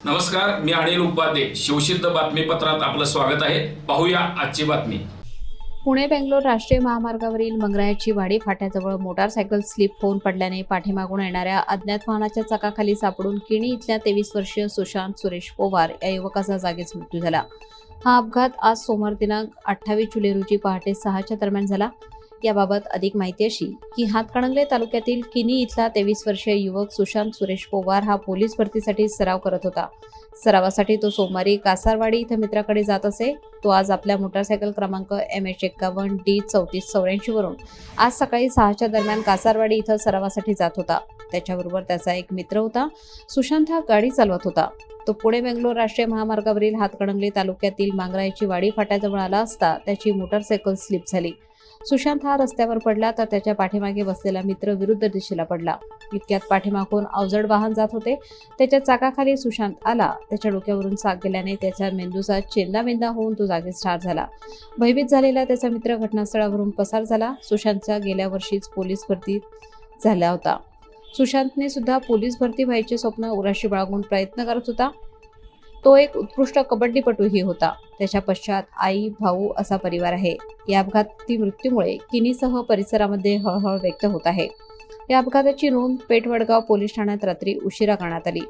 नमस्कार मी अनिल उपाध्ये. शिवसिद्ध बातमीपत्रात आपलं स्वागत आहे. पाहूया आजची बातमी. पुणे बेंगलोर राष्ट्रीय महामार्गावरील मंगरायाची वाडी फाट्याजवळ मोटारसायकल स्लिप होऊन पडल्याने पाठीमागून येणाऱ्या अज्ञात वाहनाच्या चाकाखाली सापडून किणी इथल्या तेवीस वर्षीय सुशांत सुरेश पोवार या युवकाचा जागीच मृत्यू झाला. हा अपघात आज सोमवार दिनांक अठ्ठावीस जुलै रोजी पहाटे सहाच्या दरम्यान झाला. याबाबत अधिक माहिती अशी की हातकणंगले तालुक्यातील किनी इथला तेवीस वर्षीय युवक सुशांत सुरेश पोवार हा पोलीस भरतीसाठी सराव करत होता. सरावासाठी तो सोमवारी कासारवाडी इथं मित्राकडे जात असे. तो आज आपल्या मोटारसायकल क्रमांक एम एच एक्कावन्न डी चौतीस चौऱ्याऐंशी वरून आज सकाळी सहाच्या दरम्यान कासारवाडी इथं सरावासाठी जात होता. त्याच्याबरोबर त्याचा एक मित्र होता. सुशांत हा गाडी चालवत होता. तो पुणे बेंगलोर राष्ट्रीय महामार्गावरील हातकणंगले तालुक्यातील मांगरायची वाडी फाट्याजवळ आला असता त्याची मोटारसायकल स्लिप झाली. सुशांत हा रस्त्यावर पडला तर त्याच्या पाठीमागे बसलेला मित्र विरुद्ध दिशेला पडला. इतक्यात पाठीमागून अवजड वाहन जात होते. त्याच्या चाकाखाली सुशांत आला. त्याच्या डोक्यावरून चाक गेल्याने त्याच्या मेंदूचा चेंदामेंदा होऊन तो जागीच ठार झाला. भयभीत झालेला त्याचा मित्र घटनास्थळावरून पसार झाला. सुशांतचा गेल्या वर्षीच पोलीस भरती झाला होता. सुशांतने सुद्धा पोलीस भरती व्हायचे स्वप्न उराशी बाळगून प्रयत्न करत होता. तो एक उत्कृष्ट कबड्डीपटूही होता. त्याच्या पश्चात आई भाऊ असा परिवार आहे. या अपघाती मृत्यूमुळे किनीसह परिसरामध्ये हळहळ व्यक्त होत आहे. या अपघाताची नोंद पेठवडगाव पोलीस ठाण्यात रात्री उशिरा करण्यात आली.